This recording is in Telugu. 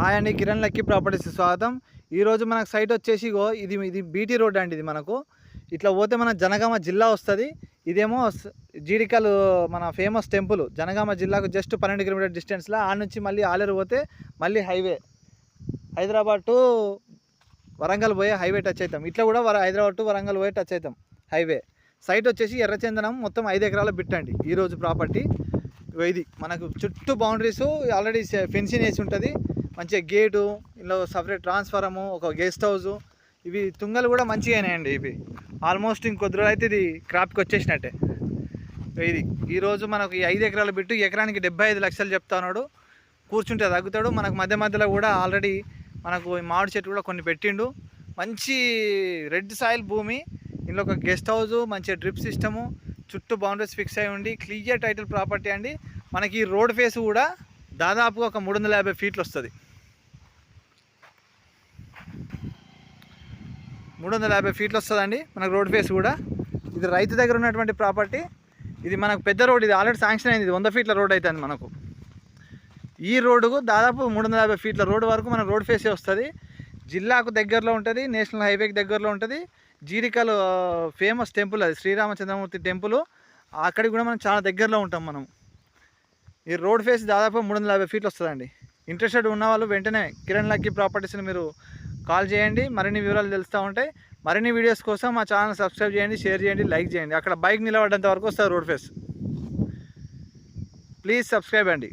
హాయ్ అండి కిరణ్ లక్కీ ప్రాపర్టీస్ స్వాగతం. ఈరోజు మనకు సైట్ వచ్చేసి ఇగో ఇది ఇది బీటీ రోడ్ అండి ఇది మనకు. ఇట్లా పోతే మన జనగామ జిల్లా వస్తుంది. ఇదేమో జీడికలు జీడికల్ మన ఫేమస్ టెంపుల్ జనగామ జిల్లాకు జస్ట్ పన్నెండు కిలోమీటర్ డిస్టెన్స్లో ఆడ నుంచి మళ్ళీ ఆలేరు పోతే మళ్ళీ హైవే హైదరాబాద్ టు వరంగల్ పోయే హైవే టచ్ అవుతాం ఇట్లా కూడా వర హైదరాబాద్ టు వరంగల్ పోయే టచ్ అవుతాం హైవే సైట్ వచ్చేసి ఎర్రచందనం మొత్తం ఐదు ఎకరాల బిట్ అండి ఈరోజు ప్రాపర్టీ ఇది మనకు చుట్టూ బౌండరీస్ ఆల్రెడీ ఫెన్సింగ్ వేసి ఉంటుంది. మంచిగా గేటు ఇందులో సపరేట్ ట్రాన్స్ఫారము ఒక గెస్ట్ హౌస్ ఇవి తుంగలు కూడా మంచిగానేయండి ఇవి. ఆల్మోస్ట్ ఇంకొద్ది రోజులు అయితే ఇది క్రాప్కి వచ్చేసినట్టే. ఇది ఈరోజు మనకు ఈ ఐదు ఎకరాల బిట్టు ఎకరానికి డెబ్బై ఐదు లక్షలు చెప్తాడు కూర్చుంటే తగ్గుతాడు. మనకు మధ్య మధ్యలో కూడా ఆల్రెడీ మనకు మామిడి చెట్టు కూడా కొన్ని పెట్టిండు. మంచి రెడ్ సాయిల్ భూమి ఇందులో ఒక గెస్ట్ హౌస్ మంచి డ్రిప్ సిస్టము చుట్టూ బౌండరీస్ ఫిక్స్ అయి ఉండి క్లియర్ టైటిల్ ప్రాపర్టీ అండి. మనకి ఈ రోడ్ ఫేస్ కూడా దాదాపుగా ఒక మూడు వందల యాభై ఫీట్లు వస్తుంది. మూడు వందల యాభై ఫీట్లు వస్తుందండి మనకు రోడ్ ఫేస్ కూడా. ఇది రైతు దగ్గర ఉన్నటువంటి ప్రాపర్టీ ఇది మనకు పెద్ద రోడ్ ఇది ఆల్రెడీ శాంక్షన్ అయింది ఇది వంద ఫీట్ల రోడ్ అవుతుంది మనకు. ఈ రోడ్డుకు దాదాపు మూడు వందల యాభై ఫీట్ల రోడ్డు వరకు మనకు రోడ్ ఫేసే వస్తుంది. జిల్లాకు దగ్గరలో ఉంటుంది నేషనల్ హైవేకి దగ్గరలో ఉంటుంది. జీరికలు ఫేమస్ టెంపుల్ అది శ్రీరామచంద్రమూర్తి టెంపుల్ అక్కడికి కూడా మనం చాలా దగ్గరలో ఉంటాం మనం. ఈ రోడ్ ఫేస్ దాదాపు మూడు వందల యాభై ఫీట్లు వస్తుందండి. ఇంట్రెస్టెడ్ ఉన్న వాళ్ళు వెంటనే కిరణ్ లక్కీ ప్రాపర్టీస్ని మీరు కాల్ చేయండి. మరిన్ని వివరాలు తెలుస్తూ ఉంటాయి. మరిన్ని వీడియోస్ కోసం మా ఛానల్ సబ్స్క్రైబ్ చేయండి షేర్ చేయండి లైక్ చేయండి. అక్కడ బైక్ నిలబడేంత వరకు వస్తారు రోడ్ ఫేస్. ప్లీజ్ సబ్స్క్రైబ్ అండి.